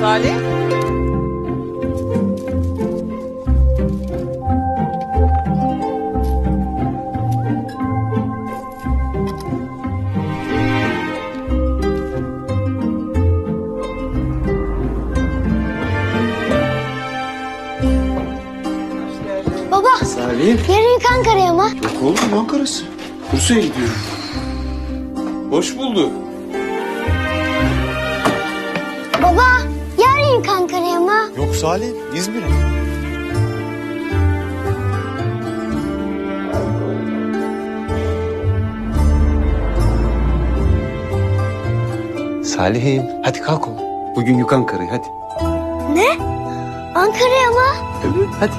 Salih. Baba Salih. yarın yük Ankara'ya mı? Yok oğlum Ankara'sı. Bursa'ya gidiyorum. Hoş bulduk. Baba yük Ankara'ya mı? Yok Salih, İzmir'e. Salih'im hadi kalk oğlum. Bugün yük Ankara'ya hadi. Ne? Ankara'ya mı? Evet hadi.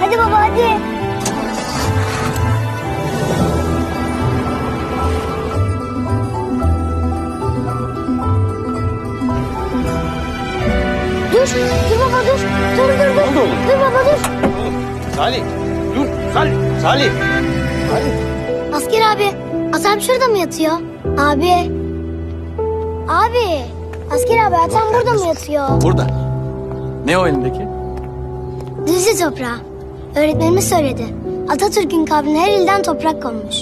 Hadi baba hadi. Dur, baba dur. Dur dur dur. oldu oğlum? Dur baba dur. Salih dur Salih. Salih. Asker abi, atam şurada mı yatıyor? Abi. Abi. Asker abi, atam burada mı yatıyor? Burada. Ne o elindeki? Düzce toprağı. Öğretmenimiz söyledi. Atatürk'ün kabrine her ilden toprak konmuş.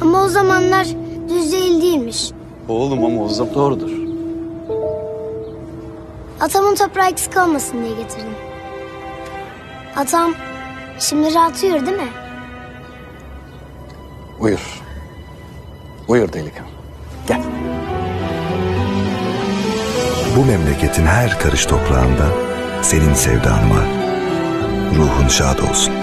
Ama o zamanlar Düzce il değilmiş. Oğlum ama o zaman doğrudur. Atamın toprağı eksik olmasın diye getirdim. Atam şimdi rahat uyuyor değil mi? Buyur. Buyur delikanlı. Gel. Bu memleketin her karış toprağında senin sevdan var. Ruhun şad olsun.